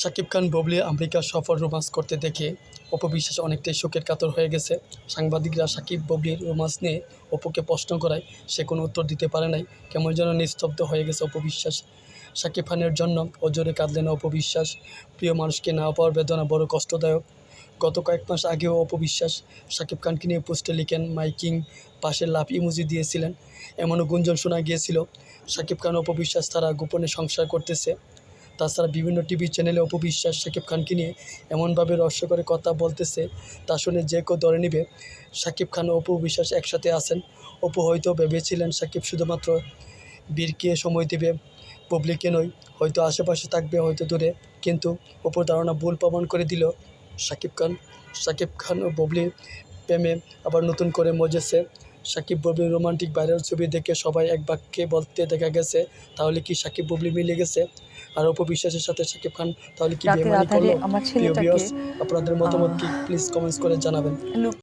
Shakib Khan, Bubly America সফর romance করতে দেখে অপবিশ্বাস অনেকটাই শোকের কাতর হয়ে গেছে। সাংবাদিকরা শাকিব ববলির রোমান্স নিয়ে অপুকে প্রশ্ন করায়, সে কোনো উত্তর দিতে পারে নাই। কেমন যেন নিস্তব্ধ হয়ে গেছে অপবিশ্বাস। শাকিব খানের জন্য অজরে কাঁদলেন অপবিশ্বাস। প্রিয় মানুষকে না পাওয়ার বেদনা বড় কষ্টদায়ক। গত কয়েক মাস আগেও অপবিশ্বাস শাকিব খানকে নিয়ে পোস্টে লিখেন, মাইকিং পাশে লাভ ইমোজি দিয়েছিলেন। এমনও গুঞ্জন শোনা গিয়েছিল। শাকিব খান, অপবিশ্বাস তারা গোপনে সংসার করতেছে। তাছাড়া বিভিন্ন টিভি চ্যানেলে অপবিশ্বাস শাকিব খানকে নিয়ে এমনভাবে রহস্য করে কথা বলতেছে, তা শুনে যে কেউ ধরে নিবে। শাকিব খান ও অপু বিশ্বাস একসাথে আছেন। অপু হয়তো ভেবেছিলেন শাকিব শুধুমাত্র বীরকে সময় দেবে পাবলিকে নয়, হয়তো আশেপাশে থাকবে, হয়তো দূরে। কিন্তু অপুর ধারণা ভুল প্রমাণ করে দিল শাকিব খান। শাকিব খান ও ববলির প্রেমে আবার নতুন করে মজেছে। সাকিব বুবলির রোমান্টিক ভাইরাল ছবি দেখে সবাই এক বাক্যে বলতে দেখা গেছে, তাহলে কি সাকিব বুবলি মিলে গেছে? আর অপু বিশ্বাসের সাথে শাকিব খান তাহলে কি বেমানি করল? আপনাদের মতামত কি? প্লিজ কমেন্টস করে জানাবেন।